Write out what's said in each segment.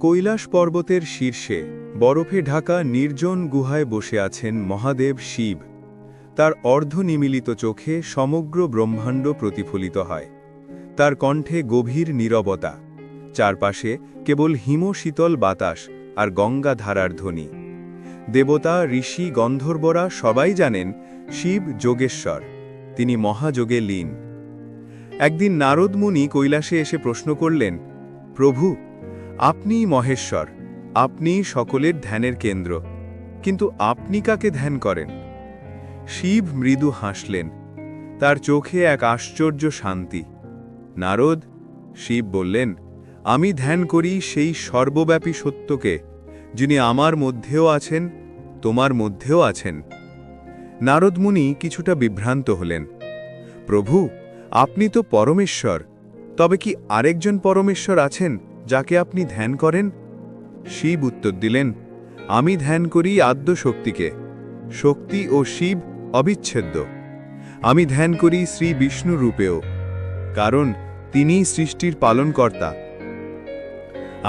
কৈলাস পর্বতের শীর্ষে, বরফে ঢাকা নির্জন গুহায় বসে আছেন মহাদেব শিব। তার অর্ধনিমিলিত চোখে সমগ্র ব্রহ্মাণ্ড প্রতিফলিত হয়। তার কণ্ঠে গভীর নীরবতা। চারপাশে কেবল হিম শীতল বাতাস আর গঙ্গা ধারার ধ্বনি। দেবতা, ঋষি, গন্ধর্বরা সবাই জানেন শিব যোগেশ্বর। তিনি মহাযোগে লীন। একদিন নারদ মুনি কৈলাসে এসে প্রশ্ন করলেন, প্রভু আপনিই মহেশ্বর আপনিই সকলের ধ্যানের কেন্দ্র, কিন্তু আপনি কাকে ধ্যান করেন? শিব মৃদু হাসলেন, তার চোখে এক আশ্চর্য শান্তি। নারদ, শিব বললেন, আমি ধ্যান করি সেই সর্বব্যাপী সত্যকে, যিনি আমার মধ্যেও আছেন, তোমার মধ্যেও আছেন। নারদমুনি কিছুটা বিভ্রান্ত হলেন, প্রভু, আপনি তো পরমেশ্বর, তবে কি আরেকজন পরমেশ্বর আছেন? যাকে আপনি ধ্যান করেন? শিব উত্তর দিলেন, আমি ধ্যান করি আদ্য শক্তিকে শক্তি ও শিব অবিচ্ছেদ্য। আমি ধ্যান করি শ্রী বিষ্ণু রূপেও, কারণ তিনিই সৃষ্টির পালনকর্তা।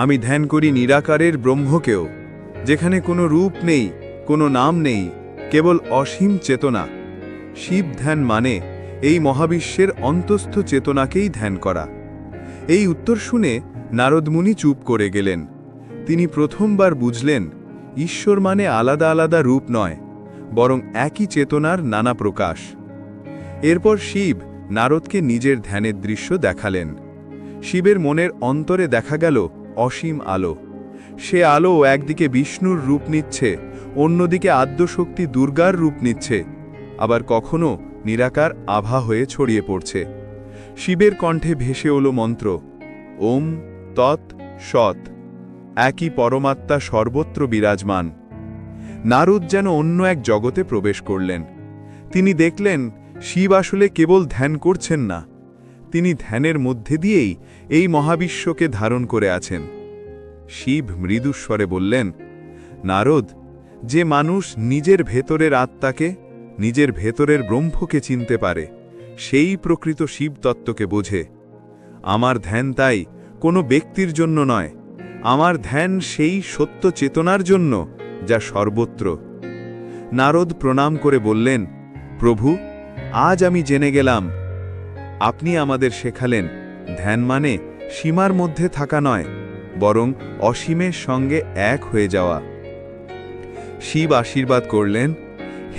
আমি ধ্যান করি নিরাকারের ব্রহ্মকেও, যেখানে কোনো রূপ নেই, কোনো নাম নেই, কেবল অসীম চেতনা। শিব ধ্যান মানে এই মহাবিশ্বের অন্তস্থ চেতনাকেই ধ্যান করা। এই উত্তর শুনে নারদমুনি চুপ করে গেলেন। তিনি প্রথমবার বুঝলেন, ঈশ্বর মানে আলাদা আলাদা রূপ নয়, বরং একই চেতনার নানা প্রকাশ। এরপর শিব নারদকে নিজের ধ্যানের দৃশ্য দেখালেন। শিবের মনের অন্তরে দেখা গেল অসীম আলো। সে আলো একদিকে বিষ্ণুর রূপ নিচ্ছে, অন্যদিকে আদ্যশক্তি দুর্গার রূপ নিচ্ছে, আবার কখনো নিরাকার আভা হয়ে ছড়িয়ে পড়ছে। শিবের কণ্ঠে ভেসে ওলো মন্ত্র, ওম তৎ, সৎ, একই পরমাত্মা সর্বত্র বিরাজমান। নারদ যেন অন্য এক জগতে প্রবেশ করলেন। তিনি দেখলেন, শিব আসলে কেবল ধ্যান করছেন না। তিনি ধ্যানের মধ্যে দিয়েই এই মহাবিশ্বকে ধারণ করে আছেন। শিব মৃদুস্বরে বললেন, নারদ, যে মানুষ নিজের ভেতরের আত্মাকে, নিজের ভেতরের ব্রহ্মকে চিনতে পারে, সেই প্রকৃত শিবতত্ত্বকে বোঝে। আমার ধ্যান তাই কোনো ব্যক্তির জন্য নয়। আমার ধ্যান সেই সত্য চেতনার জন্য, যা সর্বত্র। নারদ প্রণাম করে বললেন, প্রভু, আজ আমি জেনে গেলাম। আপনি আমাদের শেখালেন, ধ্যান মানে সীমার মধ্যে থাকা নয়, বরং অসীমের সঙ্গে এক হয়ে যাওয়া। শিব আশীর্বাদ করলেন,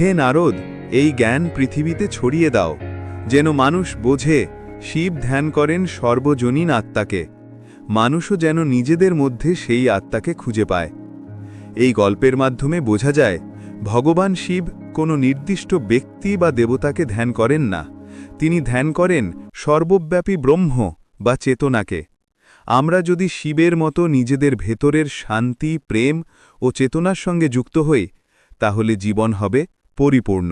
হে নারদ, এই জ্ঞান পৃথিবীতে ছড়িয়ে দাও, যেন মানুষ বোঝে, শিব ধ্যান করেন সর্বজনীন আত্মাকে। মানুষও যেন নিজেদের মধ্যে সেই আত্মাকে খুঁজে পায়। এই গল্পের মাধ্যমে বোঝা যায়, ভগবান শিব কোনো নির্দিষ্ট ব্যক্তি বা দেবতাকে ধ্যান করেন না। তিনি ধ্যান করেন, সর্বব্যাপী ব্রহ্ম বা চেতনাকে। আমরা যদি শিবের মতো নিজেদের ভেতরের শান্তি, প্রেম ও চেতনার সঙ্গে যুক্ত হই, তাহলে জীবন হবে পরিপূর্ণ।